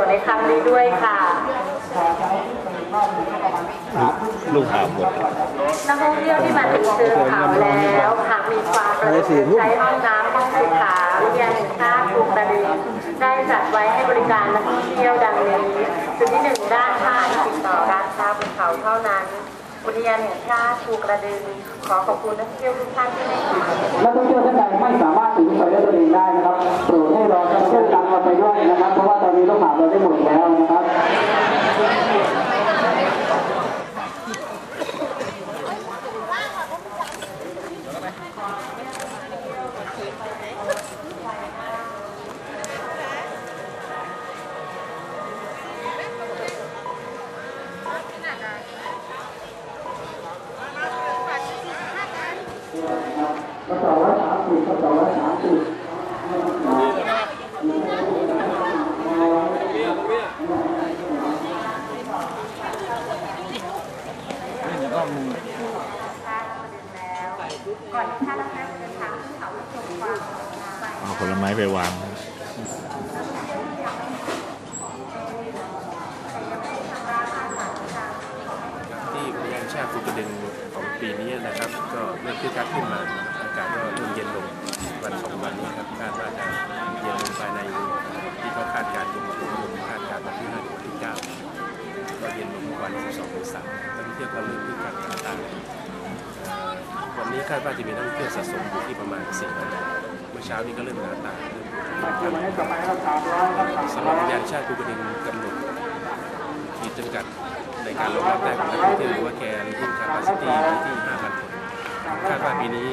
ส่วนในครั้งนี้ด้วยค่ะลูกหาบหมดนักท่องเที่ยวที่มาถึงเชิงเขาแล้วหากมีความประสงค์ใช้ห้องน้ำห้องสุขาวิทยาแห่งชาติภูกระดึงได้จัดไว้ให้บริการนักท่องเที่ยวดังนี้จุดที่หนึ่งด้านข้างติดต่อร้านค้าบนเขาเท่านั้นอุทยานแห่งชาติภูกระดึงขอขอบคุณนักท่องเที่ยวทุกท่านที่ให้ความนักท่องเที่ยวท่านใดไม่สามารถถึงไปด้วยตัวเองได้นะครับโปรดให้รอเพื่อนกันเราไปด้วยนะครับ เพราะว่าตอนนี้ลูกหาบเราได้หมดแล้วนะครับ กระสอบละสามสิบกระสอบละสามสิบเอาผลไม้ไปวางที่อุทยานชาติภูกระดึงของปีนี้นะครับ ก็เริ่มคึกคักขึ้นมาากาศก็เริ่มเย็นลงวันสองวันนี้ครับคาดว่าจะเย็นลงภายในที่เขาคาดการณ์อยู่คาดการณ์วันที่5ถึงวันที่9ก็เย็นลงวันที่12ถึง3นักท่องเที่ยวก็เริ่มคึกคักต่างๆวันนี้คาดว่าจะมีนักท่องเที่ยวสะสมอยู่ที่ประมาณ4ล้านเมื่อเช้านี้ก็เริ่มหนาตาเริ่มสำหรับยานชาติภูกระดึงกำหนดขีดจำกัดในการรองรับได้ของนักท่องเที่ยวหรือว่าแกนรุ่นคาปาซิตี้ที่5,000คนคาดว่าปีนี้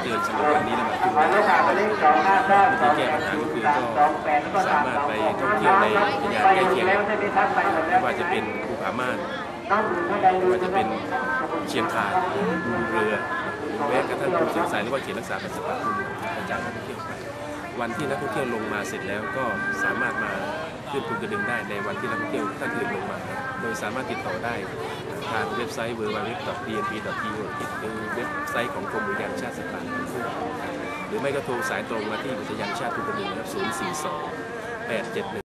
น่าจะเกินสำหรับวันนี้แล้วขึ้นไปวิธีแก้ปัญหาก็คือก็สามารถไปท่องเที่ยวในพยานใกล้เคียงไม่ว่าจะเป็นภูผาม่านไม่ว่าจะเป็นเชียงคานเรือหรือแม้กระทั่งภูเชียงสายหรือว่าเขตรักษาพันธุ์สัตว์ป่าคุณกระจายนักท่องเที่ยวไปวันที่นักท่องเที่ยวลงมาเสร็จแล้วก็สามารถมาขึ้นภูกระดึงได้ในวันที่นักท่องเที่ยวท่านอื่นลงมา โดยสามารถติดต่อได้ทางเว็บไซต์ www.dnp.go หรือเว็บ ไซต์ของกรมอุทยานชาติสัตว์ป่าและพื้นหรือไม่ก็โทรสายตรงมาที่อุทยานชาติภูกระดึงนะครับ042 871